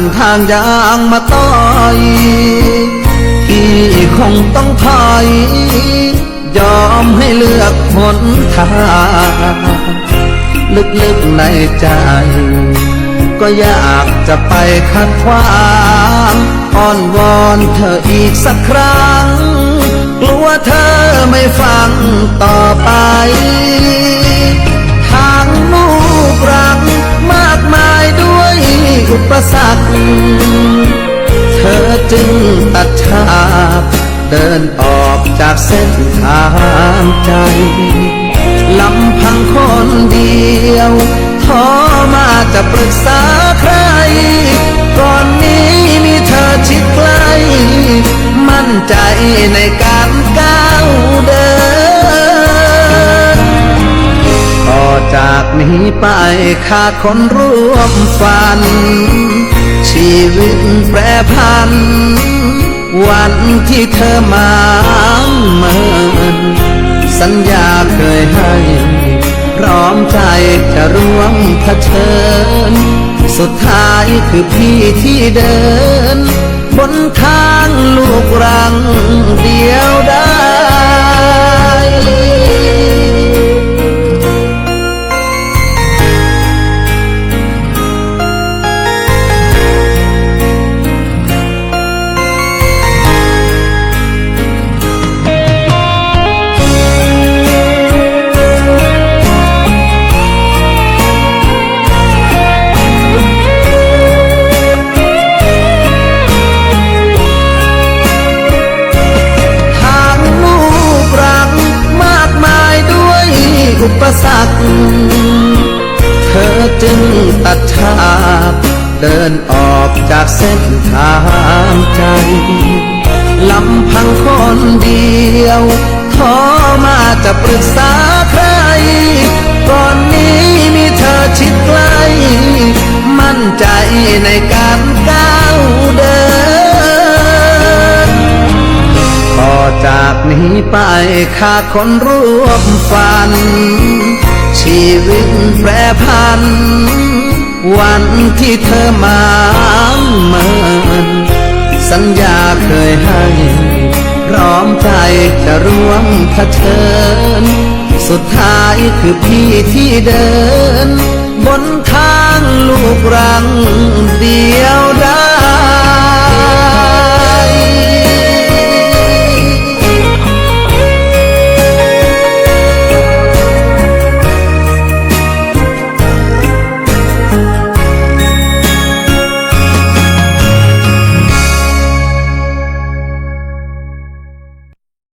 ารทางยางมาต่อยพี่คงต้องถอย ยอมให้เลือกหนทางลึกๆในใจ ก็อยากจะไปขัดขวางอ้อนวอนเธออีกสักครั้ง กลัวเธอไม่ฟังต่อไป จึงตัดฉากเดินออกจากเส้นทางใจลำพังคนเดียวท้อมาจะปรึกษาใคร ก่อนนี้มีเธอชิดใกล้มั่นใจในการก้าวเดิน ต่อจากนี้ไปขาดคนร่วมฝัน ชีวิตแปรพัน วันที่เธอมาเมินสัญญาเคยให้ พร้อมใจจะร่วมเผชิญ สุดท้ายคือพี่ที่เดิน บนทางลูกรัง ตัดฉากเดินออกจากเส้นทางใจลำพังคนเดียวท้อมาจะปรึกษาใครก่อนนี้มีเธอชิดใกล้มั่นใจในการก้าวเดิน ต่อจากนี้ไปข้าคนร่วมฝัน ชีวิตแปรพัน วันที่เธอมาเมินสัญญาเคยให้ พร้อมใจจะร่วมเผชิญ สุดท้ายคือพี่ที่เดิน บนทางลู